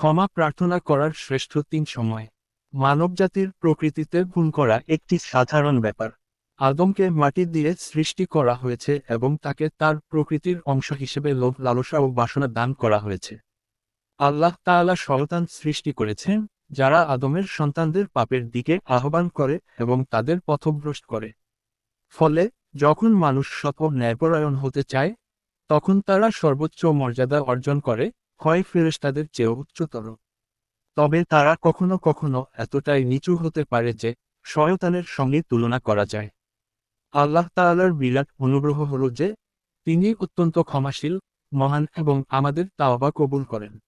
ক্ষমা প্রার্থনা করার শ্রেষ্ঠ তিন সময়। মানবজাতির প্রকৃতিতে ভুল করা একটি সাধারণ ব্যাপার। আদমকে মাটি দিয়ে সৃষ্টি করা হয়েছে এবং তাকে তার প্রকৃতির অংশ হিসেবে লোভ, লালসা ও বাসনা দান করা হয়েছে। আল্লাহ তাআলা শয়তান সৃষ্টি করেছেন, যারা আদমের সন্তানদের পাপের দিকে আহ্বান করে এবং তাদের পথভ্রষ্ট করে। ফলে, যখন মানুষ সৎ ন্যায়পরায়ণ হতে চায়, তখন তারা সর্বোচ্চ মর্যাদা অর্জন করে হয় ফেরেশতাদের চেয়েও উচ্চতর। তবে তারা কখনো কখনো এতটাই নিচু হতে পারে যে, শয়তানের সঙ্গে তুলনা করা যায়। আল্লাহ তাআলার বিরাট অনুগ্রহ হল যে, তিনি অত্যন্ত ক্ষমাশীল, মহান এবং আমাদের তাওবা কবুল করেন।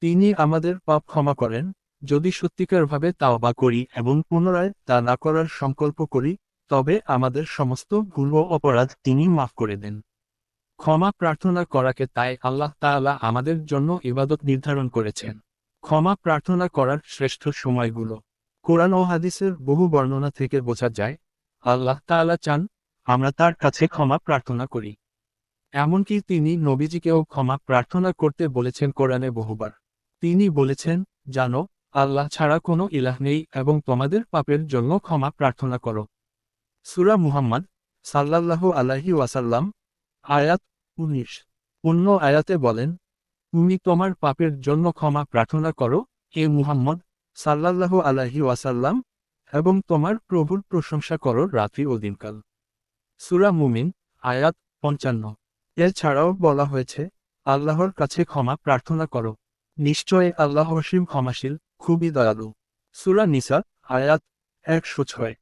তিনি আমাদের পাপ ক্ষমা করেন, যদি সত্যিকারভাবে তাওবা করি এবং পুনরায় তা না করার সংকল্প করি, তবে আমাদের সমস্ত ভুল অপরাধ তিনি মাফ করে দেন। ক্ষমা প্রার্থনা করাকে তাই আল্লাহ তাআলা আমাদের জন্য ইবাদত নির্ধারণ করেছেন। ক্ষমা প্রার্থনা করার শ্রেষ্ঠ সময়গুলো। কোরআন ও হাদিসের বহু বর্ণনা থেকে বোঝা যায়, আল্লাহ তাআলা চান আমরা তার কাছে ক্ষমা প্রার্থনা করি। এমনকি তিনি নবীজিকেও ক্ষমা প্রার্থনা করতে বলেছেন কোরআনে বহুবার। তিনি বলেছেন, জানো, আল্লাহ ছাড়া কোনো ইলাহ নেই এবং তোমাদের পাপের জন্য ক্ষমা প্রার্থনা করো। সুরা মুহাম্মদ সাল্লাল্লাহু আলাইহি ওয়াসাল্লাম আয়াত উনিশ। অন্য আয়াতে বলেন, তুমি তোমার পাপের জন্য ক্ষমা প্রার্থনা করো, হে মুহাম্মদ সাল্লাল্লাহু আলাইহি ওয়াসাল্লাম, এবং তোমার প্রভুর প্রশংসা করো রাত্রি ও দিনকাল। সুরা মুমিন, আয়াত পঞ্চান্ন। এছাড়াও বলা হয়েছে, আল্লাহর কাছে ক্ষমা প্রার্থনা করো। নিশ্চয় আল্লাহ অসীম ক্ষমাশীল, খুবই দয়ালু। সুরা নিসা, আয়াত একশো ছয়।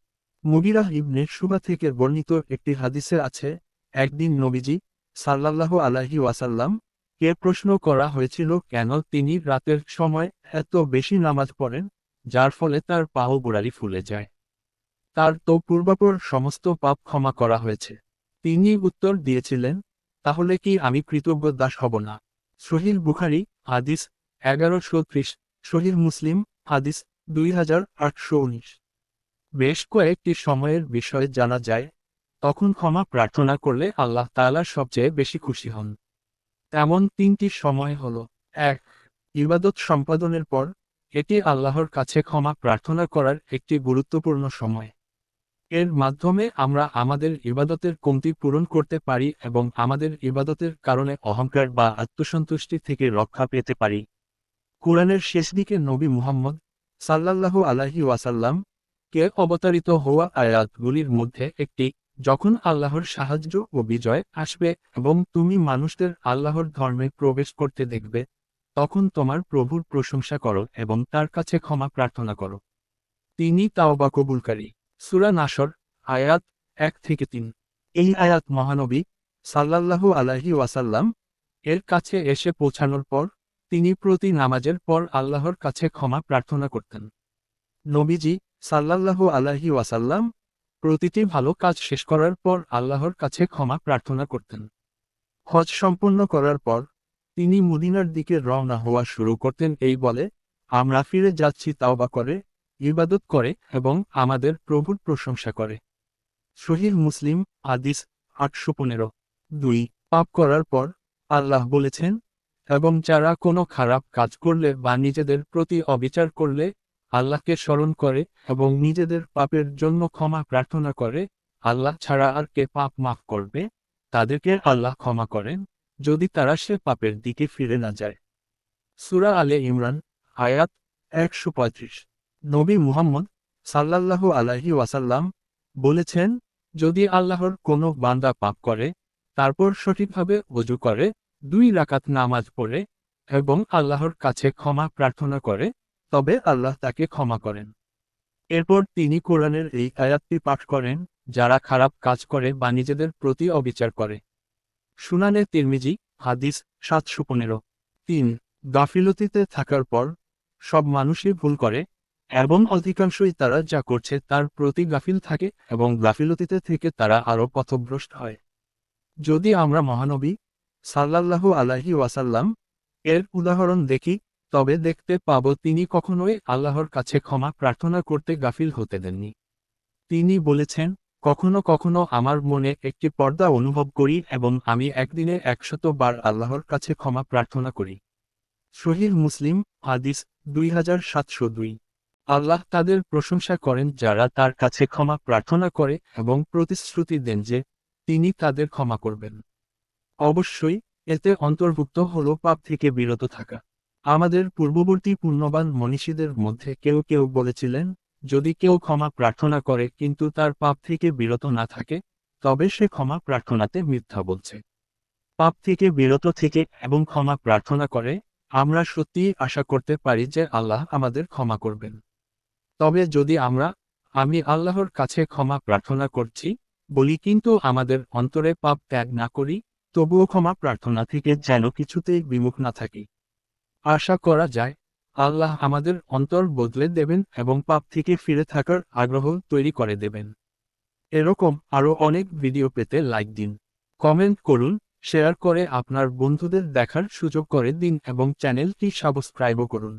মুগিরা ইবনে সুবা থেকে বর্ণিত একটি হাদিসে আছে একদিন নবীজি, সাল্লাল্লাহু আলাইহি ওয়াসাল্লাম, কে প্রশ্ন করা হয়েছিল কেন তিনি রাতের সময় এত বেশি নামাজ পড়েন, যার ফলে তার পাও গোড়ালি ফুলে যায়। তার তো পূর্বাপর সমস্ত পাপ ক্ষমা করা হয়েছে। তিনি উত্তর দিয়েছিলেন, তাহলে কি আমি কৃতজ্ঞ দাস হব না? শহীদ বুখারি, হাদিস এগারোশো ত্রিশ শহীদ মুসলিম, হাদিস দুই হাজার আটশো উনিশ। বেশ কয়েকটি সময়ের বিষয়ে জানা যায় তখন ক্ষমা প্রার্থনা করলে আল্লাহ তাআলা সবচেয়ে বেশি খুশি হন। তেমন তিনটি সময় হল, এক, ইবাদত সম্পাদনের পর, এটি আল্লাহর কাছে ক্ষমা প্রার্থনা করার একটি গুরুত্বপূর্ণ সময়। এর মাধ্যমে আমরা আমাদের ইবাদতের কমতি পূরণ করতে পারি এবং আমাদের ইবাদতের কারণে অহংকার বা আত্মসন্তুষ্টি থেকে রক্ষা পেতে পারি। কোরআনের শেষ দিকে নবী মুহাম্মদ সাল্লাল্লাহু আলাহি ওয়াসাল্লাম কে অবতারিত হওয়া আয়াতগুলির মধ্যে একটি যখন আল্লাহর সাহায্য ও বিজয় আসবে এবং তুমি মানুষদের আল্লাহর ধর্মে প্রবেশ করতে দেখবে, তখন তোমার প্রভুর প্রশংসা করো এবং তার কাছে ক্ষমা প্রার্থনা করো। তিনি তাওবা কবুলকারী। সুরা নাসর, আয়াত এক থেকে তিন। এই আয়াত মহানবী সাল্লাল্লাহু আলাহি ওয়াসাল্লাম এর কাছে এসে পৌঁছানোর পর তিনি প্রতি নামাজের পর আল্লাহর কাছে ক্ষমা প্রার্থনা করতেন। নবীজি সাল্লাল্লাহু আলাহি ওয়াসাল্লাম প্রতিটি ভালো কাজ শেষ করার পর আল্লাহর কাছে ক্ষমা প্রার্থনা করতেন। হজ সম্পন্ন করার পর তিনি মদিনার দিকে রওনা হওয়া শুরু করতেন এই বলে, আমরা ফিরে যাচ্ছি তাওবা করে, ইবাদত করে এবং আমাদের প্রভুর প্রশংসা করে। শহীদ মুসলিম আদিস আটশো পনেরো। দুই, পাপ করার পর আল্লাহ বলেছেন, এবং যারা কোনো খারাপ কাজ করলে বা নিজেদের প্রতি অবিচার করলে আল্লাহকে স্মরণ করে এবং নিজেদের পাপের জন্য ক্ষমা প্রার্থনা করে, আল্লাহ ছাড়া আর কে পাপ মাফ করবে? তাদেরকে আল্লাহ ক্ষমা করেন, যদি তারা সে পাপের দিকে ফিরে না যায়। সুরা আলে ইমরান, আয়াত একশো পঁয়ত্রিশ। নবী মুহাম্মদ সাল্লাল্লাহু আলাহি ওয়াসাল্লাম বলেছেন, যদি আল্লাহর কোনো বান্দা পাপ করে, তারপর সঠিকভাবে অজু করে, দুই রাকাত নামাজ পড়ে এবং আল্লাহর কাছে ক্ষমা প্রার্থনা করে তবে আল্লাহ তাকে ক্ষমা করেন। এরপর তিনি কোরআনের এই আয়াতটি পাঠ করেন, যারা খারাপ কাজ করে বা নিজেদের প্রতি অবিচার করে। সুনানে তিরমিজি, হাদিস সাতশো পনেরো। তিন, গাফিলতিতে থাকার পর, সব মানুষই ভুল করে, এবং অধিকাংশই তারা যা করছে তার প্রতি গাফিল থাকে এবং গাফিলতিতে থেকে তারা আরও পথভ্রষ্ট হয়। যদি আমরা মহানবী সাল্লাল্লাহু আলাহি ওয়াসাল্লাম এর উদাহরণ দেখি তবে দেখতে পাব তিনি কখনোই আল্লাহর কাছে ক্ষমা প্রার্থনা করতে গাফিল হতে দেননি। তিনি বলেছেন, কখনো কখনো আমার মনে একটি পর্দা অনুভব করি এবং আমি একদিনে একশত বার আল্লাহর কাছে ক্ষমা প্রার্থনা করি। শহীদ মুসলিম, হাদিস দুই হাজার সাতশো দুই। আল্লাহ তাদের প্রশংসা করেন যারা তার কাছে ক্ষমা প্রার্থনা করে এবং প্রতিশ্রুতি দেন যে তিনি তাদের ক্ষমা করবেন। অবশ্যই, এতে অন্তর্ভুক্ত হল পাপ থেকে বিরত থাকা। আমাদের পূর্ববর্তী পুণ্যবান মনীষীদের মধ্যে কেউ কেউ বলেছিলেন, যদি কেউ ক্ষমা প্রার্থনা করে কিন্তু তার পাপ থেকে বিরত না থাকে, তবে সে ক্ষমা প্রার্থনাতে মিথ্যা বলছে। পাপ থেকে বিরত থেকে এবং ক্ষমা প্রার্থনা করে, আমরা সত্যিই আশা করতে পারি যে আল্লাহ আমাদের ক্ষমা করবেন। তবে যদি আমরা, আমি আল্লাহর কাছে ক্ষমা প্রার্থনা করছি, বলি কিন্তু আমাদের অন্তরে পাপ ত্যাগ না করি, তবুও ক্ষমা প্রার্থনা থেকে যেন কিছুতেই বিমুখ না থাকি। আশা করা যায়, আল্লাহ আমাদের অন্তর বদলে দেবেন এবং পাপ থেকে ফিরে থাকার আগ্রহ তৈরি করে দেবেন। এরকম আরও অনেক ভিডিও পেতে লাইক দিন, কমেন্ট করুন, শেয়ার করে আপনার বন্ধুদের দেখার সুযোগ করে দিন এবং চ্যানেলটি সাবস্ক্রাইবও করুন।